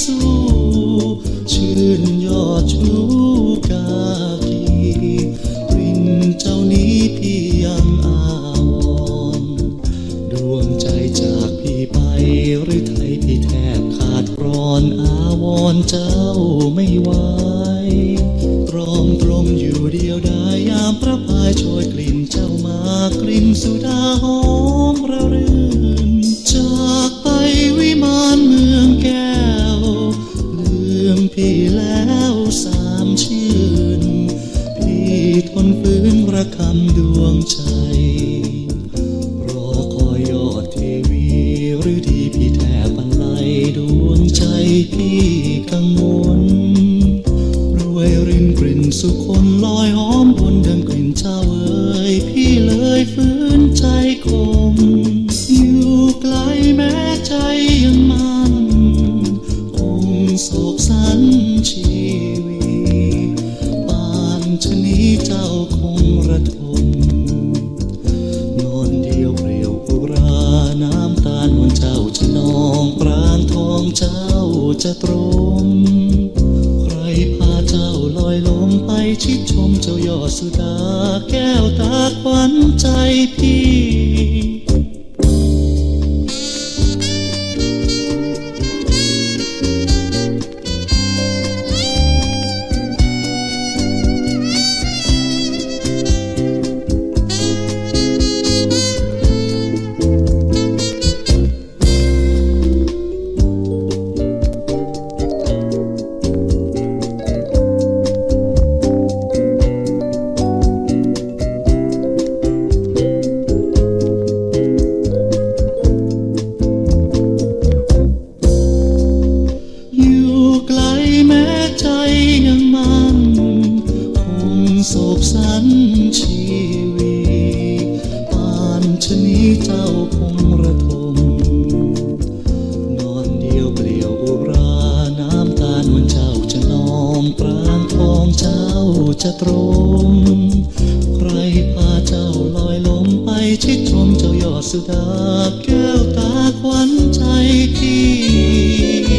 สู้ ชื่นยอดชูกากีรินเจ้านี้พี่ยังอาวรณ์ดวงใจจากพี่ไปหรือไทยพี่แทบขาดร้อนอาวรณ์เจ้าไม่ไหวตรอมตรมอยู่เดียวดายยามพระพายโชยกลิ่นเจ้ามากลิ่นสุดาหอามดวงใจ รอคอยยอดเทวีหรือที่พี่แทบบันไลดวงใจพี่กังวลรวยรินกลิ่นสุคนลอยหอมบนดังกลิ่นเจ้าเอ๋ยพี่เลยฝืน จะตรมใครพาเจ้าลอยลมไปชิดชมเจ้ายอดสุดา แก้วตาขวัญใจพี่ ไกลแม้ใจยังมันคงโศกสันชีวีปานชนีเจ้าคงระทมนอนเดียวเปลี่ยวอุราน้ำตาลวันเจ้าจะนองปรางทองเจ้าจะตรมใครพาเจ้าลอยลมไปชิดชมเจ้ายอดสุดาแก้วตาควันใจที่